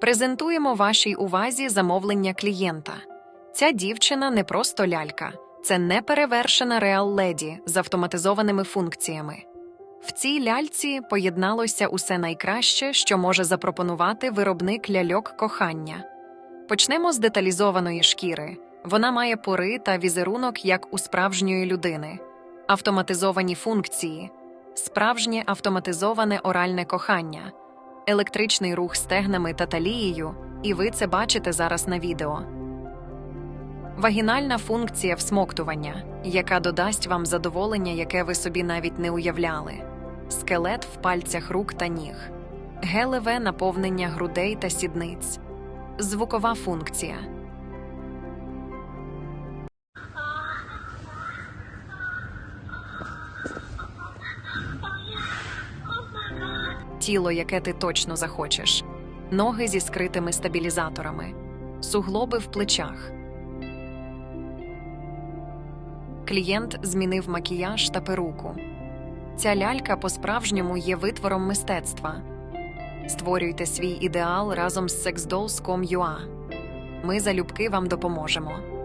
Презентуємо вашій увазі замовлення клієнта. Ця дівчина не просто лялька, це неперевершена реал-леді з автоматизованими функціями. В цій ляльці поєдналося усе найкраще, що може запропонувати виробник ляльок кохання. Почнемо з деталізованої шкіри. Вона має пори та візерунок як у справжньої людини, автоматизовані функції, справжнє автоматизоване оральне кохання, електричний рух стегнами та талією, і ви це бачите зараз на відео. Вагінальна функція всмоктування, яка додасть вам задоволення, яке ви собі навіть не уявляли, скелет в пальцях рук та ніг, гелеве наповнення грудей та сідниць, звукова функція. Тіло, яке ти точно захочеш, ноги зі скритими стабілізаторами, суглоби в плечах. Клієнт змінив макіяж та перуку. Ця лялька по-справжньому є витвором мистецтва. Створюйте свій ідеал разом з sexdolls.com.ua. Ми залюбки вам допоможемо.